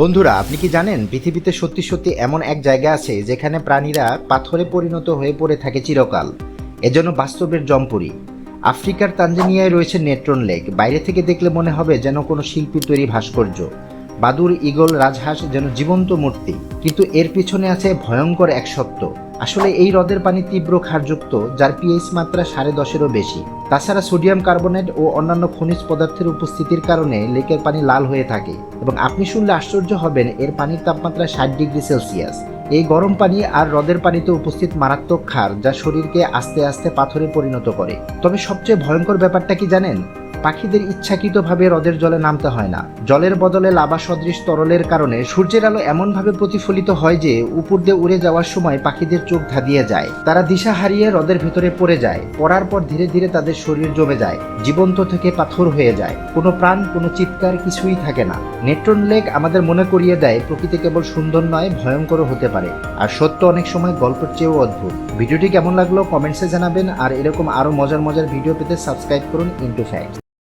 বন্ধুরা, আপনি কি জানেন পৃথিবীতে সত্যি সত্যি এমন এক জায়গা আছে যেখানে প্রাণীরা পাথরে পরিণত হয়ে পড়ে থাকে চিরকাল? এজন্য বাস্তবের জম্পুরি। আফ্রিকার তানজানিয়ায় রয়েছে নেট্রন লেক। বাইরে থেকে দেখলে মনে হবে যেন কোনো শিল্পী তৈরি ভাস্কর্য। বাদুর ইগল, রাজহাঁস যেন জীবন্ত মূর্তি। কিন্তু এর পিছনে আছে ভয়ঙ্কর এক সত্য। আসলে এই হ্রদের পানি তীব্র ক্ষারযুক্ত, যার পিএইচ মাত্রা সাড়ে দশেরও বেশি। তাছাড়া সোডিয়াম কার্বনেট ও অন্যান্য খনিজ পদার্থের উপস্থিতির কারণে লেকের পানি লাল হয়ে থাকে। এবং আপনি শুনলে আশ্চর্য হবেন, এর পানির তাপমাত্রা ষাট ডিগ্রি সেলসিয়াস। এই গরম পানি আর হ্রদের পানিতে উপস্থিত মারাত্মক ক্ষার, যা শরীরকে আস্তে আস্তে পাথরে পরিণত করে। তবে সবচেয়ে ভয়ঙ্কর ব্যাপারটা কি জানেন? পাখিদের ইচ্ছাকৃতভাবে হ্রদের জলে নামতে হয় না। জলের বদলে লাভা সদৃশ তরলের কারণে সূর্যের আলো এমনভাবে প্রতিফলিত হয় যে, উপর দিয়ে উড়ে যাওয়ার সময় পাখিদের চোখ ধাঁধিয়ে যায়। তারা দিশা হারিয়ে হ্রদের ভেতরে পড়ে যায়। পড়ার পর ধীরে ধীরে তাদের শরীর জমে যায়, জীবন্ত থেকে পাথর হয়ে যায়। কোনো প্রাণ, কোনো চিৎকার কিছুই থাকে না। নেট্রন লেক আমাদের মনে করিয়ে দেয়, প্রকৃতি কেবল সুন্দর নয় ভয়ঙ্কর হতে পারে। আর সত্য অনেক সময় গল্পের চেয়েও অদ্ভুত। ভিডিওটি কেমন লাগল কমেন্টসে জানাবেন, আর এরকম আরও মজার মজার ভিডিও পেতে সাবস্ক্রাইব করুন ইন্টু ফ্যাক্ট